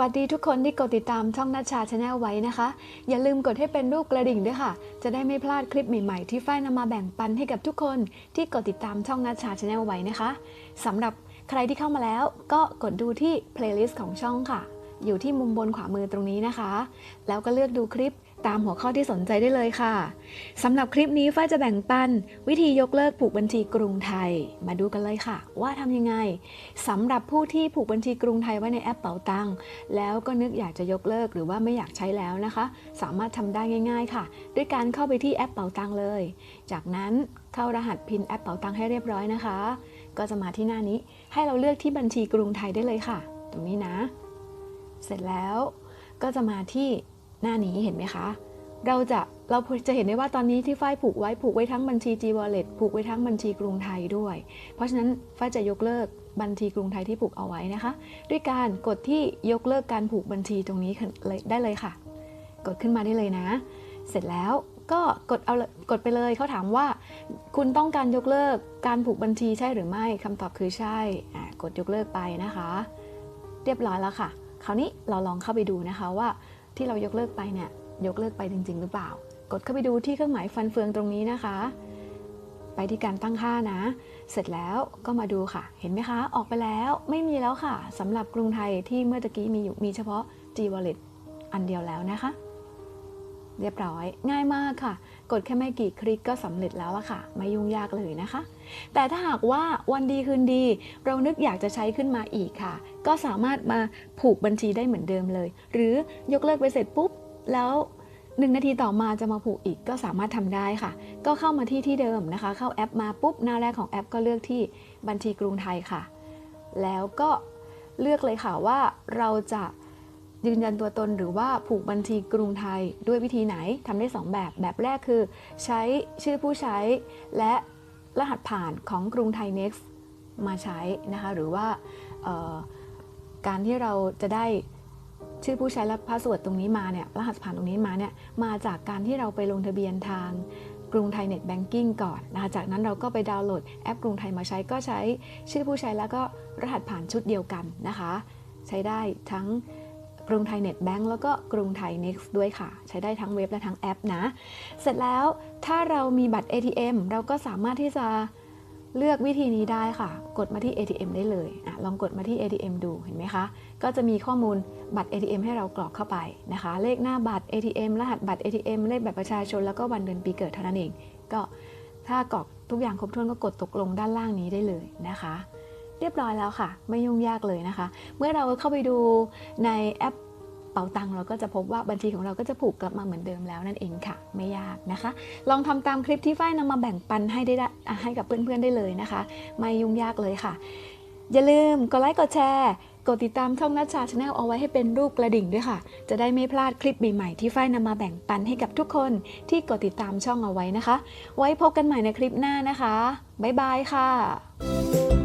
วัสดีทุกคนที่กดติดตามช่องนัชชาชาแนลไว้นะคะ อย่าลืมกดให้เป็นรูปกระดิ่งด้วยค่ะ จะได้ไม่พลาดคลิปใหม่ๆ ที่ฝ้ายนำมาแบ่งปันให้กับทุกคนที่กดติดตามช่องนัชชาชาแนลไว้นะคะสำหรับใครที่เข้ามาแล้วก็กดดูที่เพลย์ลิสต์ของช่องค่ะ อยู่ที่มุมบนขวามือตรงนี้นะคะ แล้วก็เลือกดูคลิป ตามหัวข้อที่สนใจได้เลยค่ะสำหรับคลิปนี้ฝ้ายจะแบ่งปัน วิธียกเลิกผูกบัญชีกรุงไทย มาดูกันเลยค่ะ ว่าทำยังไงสำหรับผู้ที่ผูกบัญชีกรุงไทยไว้ในแอปเป๋าตังค์แล้วก็นึกอยากจะยกเลิกหรือว่าไม่อยากใช้แล้วนะคะ สามารถทำได้ง่าย ๆ ค่ะ ด้วยการเข้าไปที่แอปเป๋าตังค์เลย จากนั้นเข้ารหัสพินแอปเป๋าตังค์ให้เรียบร้อยนะคะ ก็จะมาที่หน้านี้ ให้เราเลือกที่บัญชีกรุงไทยได้เลยค่ะ ตรงนี้นะ เสร็จแล้วก็จะมาที่ หน้านี้เห็นไหมคะ เราจะเราจะเห็นได้ว่าตอนนี้ที่ฝ้ายผูกไว้ผูกไว้ทั้งบัญชี G Wallet ผูกไว้ทั้งบัญชีกรุงไทยด้วย เพราะฉะนั้นฝ้ายจะยกเลิกบัญชีกรุงไทยที่ผูกเอาไว้นะคะ ด้วยการกดที่ยกเลิกการผูกบัญชีตรงนี้ได้เลยค่ะ กดขึ้นมาได้เลยนะ เสร็จแล้วก็กดเอากดไปเลยเขาถามว่า คุณต้องการยกเลิกการผูกบัญชีใช่หรือไม่คำตอบคือใช่กดยกเลิกไปนะคะ เรียบร้อยแล้วค่ะ คราวนี้เราลองเข้าไปดูนะคะว่า ที่เรายกเลิกไปเนี่ยยกเลิกไปจริง ๆ หรือเปล่า กดเข้าไปดูที่เครื่องหมายฟันเฟืองตรงนี้นะคะ ไปที่การตั้งค่านะ เสร็จแล้วก็มาดูค่ะ เห็นไหมคะ ออกไปแล้วไม่มีแล้วค่ะสำหรับกรุงไทยที่เมื่อตะกี้มีอยู่มีเฉพาะ G Wallet อันเดียวแล้วนะคะ เรียบร้อย ง่ายมากค่ะ กดแค่ไม่กี่คลิกก็สำเร็จแล้วอะค่ะ ไม่ยุ่งยากเลยนะคะ แต่ถ้าหากว่าวันดีคืนดี เรานึกอยากจะใช้ขึ้นมาอีกค่ะ ก็สามารถมาผูกบัญชีได้เหมือนเดิมเลย หรือยกเลิกไปเสร็จปุ๊บ แล้วหนึ่งนาทีต่อมาจะมาผูกอีกก็สามารถทำได้ค่ะ ก็เข้ามาที่ที่เดิมนะคะ เข้าแอปมาปุ๊บหน้าแรกของแอปก็เลือกที่บัญชีกรุงไทยค่ะ แล้วก็เลือกเลยค่ะว่าเราจะ ยืนยันตัวตนหรือว่าผูกบัญชีกรุงไทยด้วยวิธีไหนทำได้ 2 แบบ แบบแรกคือ ใช้ชื่อผู้ใช้ และรหัสผ่านของกรุงไทย Next มาใช้นะคะหรือว่าการที่เราจะได้ชื่อผู้ใช้และพาสเวิร์ดตรงนี้มาเนี่ยรหัสผ่านตรงนี้มาเนี่ยมาจากการที่เราไปลงทะเบียนทางกรุงไทยเน็ตแบงกิ้งก่อนนะคะจากนั้นเราก็ไปดาวน์โหลดแอปกรุงไทยมาใช้ก็ใช้ชื่อผู้ใช้แล้วก็รหัสผ่านชุดเดียวกันนะคะ ใช้ได้ทั้ง กรุงไทยเน็ตแบงก์แล้วก็กรุงไทย Next ด้วยค่ะ ใช้ได้ทั้งเว็บและทั้งแอปนะ เสร็จแล้วถ้าเรามีบัตร ATM เราก็สามารถที่จะเลือกวิธีนี้ได้ค่ะ กดมาที่ ATM ได้เลยอลองกดมาที่ ATM ดูเห็นไหมคะ ก็จะมีข้อมูลบัตร ATM ให้เรากรอกเข้าไปนะคะ เลขหน้าบัตร ATM รหัสบัตร ATM เลขบัตรประชาชนแล้วก็วันเดือนปีเกิดเท่านั้นเอง ก็ถ้ากรอกทุกอย่างครบถ้วนก็กดตกลงด้านล่างนี้ได้เลยนะคะ เรียบร้อยแล้วค่ะ ไม่ยุ่งยากเลยนะคะ เมื่อเราเข้าไปดูในแอปเป๋าตังเราก็จะพบว่าบัญชีของเราก็จะผูกกลับมาเหมือนเดิมแล้วนั่นเองค่ะ ไม่ยากนะคะ ลองทำตามคลิปที่ฝ้ายนำมาแบ่งปันให้ได้ด้ะให้กับเพื่อนๆได้เลยนะคะ ไม่ยุ่งยากเลยค่ะ อย่าลืมกดไลค์กดแชร์กดติดตามช่องนัชชาชาแนลเอาไว้ให้เป็นรูปกระดิ่งด้วยค่ะ จะได้ไม่พลาดคลิปใหม่ๆที่ฝ้ายนำมาแบ่งปันให้กับทุกคนที่กดติดตามช่องเอาไว้นะคะ ไว้พบกันใหม่ในคลิปหน้านะคะบ๊ายบายค่ะ